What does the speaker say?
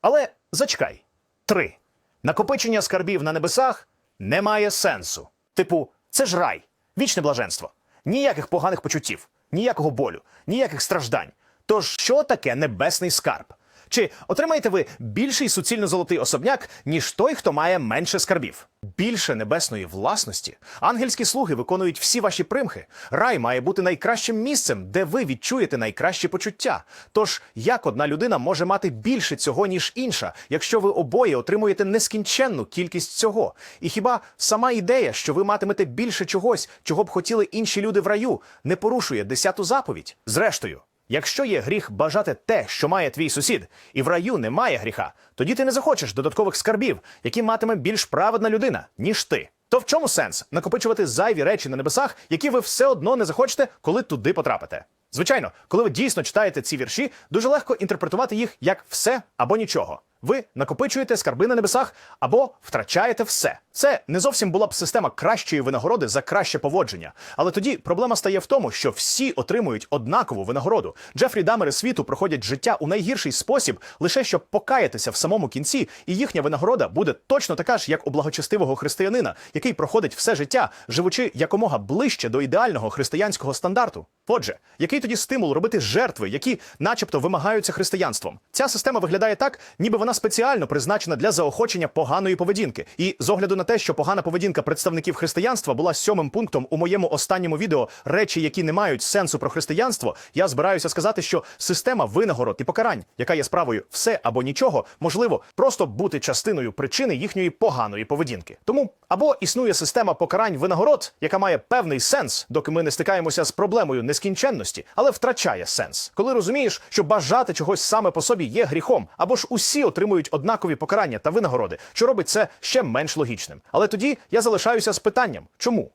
Але зачекай. Три. Накопичення скарбів на небесах не має сенсу. Типу, це ж рай, вічне блаженство. Ніяких поганих почуттів, ніякого болю, ніяких страждань. Тож що таке небесний скарб? Чи отримаєте ви більший суцільно-золотий особняк, ніж той, хто має менше скарбів? Більше небесної власності. Ангельські слуги виконують всі ваші примхи. Рай має бути найкращим місцем, де ви відчуєте найкращі почуття. Тож, як одна людина може мати більше цього, ніж інша, якщо ви обоє отримуєте нескінченну кількість цього? І хіба сама ідея, що ви матимете більше чогось, чого б хотіли інші люди в раю, не порушує десяту заповідь? Зрештою. Якщо є гріх бажати те, що має твій сусід, і в раю немає гріха, тоді ти не захочеш додаткових скарбів, які матиме більш праведна людина, ніж ти. То в чому сенс накопичувати зайві речі на небесах, які ви все одно не захочете, коли туди потрапите? Звичайно, коли ви дійсно читаєте ці вірші, дуже легко інтерпретувати їх як все або нічого. Ви накопичуєте скарби на небесах або втрачаєте все. Це не зовсім була б система кращої винагороди за краще поводження. Але тоді проблема стає в тому, що всі отримують однакову винагороду. Джефрі Дамери світу проходять життя у найгірший спосіб, лише щоб покаятися в самому кінці, і їхня винагорода буде точно така ж, як у благочестивого християнина, який проходить все життя, живучи якомога ближче до ідеального християнського стандарту. Отже, який тоді стимул робити жертви, які, начебто, вимагаються християнством? Ця система виглядає так, ніби вона спеціально призначена для заохочення поганої поведінки. І з огляду на те, що погана поведінка представників християнства була сьомим пунктом у моєму останньому відео речі, які не мають сенсу про християнство, я збираюся сказати, що система винагород і покарань, яка є справою все або нічого, можливо, просто бути частиною причини їхньої поганої поведінки. Тому або існує система покарань винагород, яка має певний сенс, доки ми не стикаємося з проблемою нескінченності, але втрачає сенс, коли розумієш, що бажати чогось саме по собі є гріхом, або ж усі отримують однакові покарання та винагороди, що робить це ще менш логічним. Але тоді я залишаюся з питанням, чому?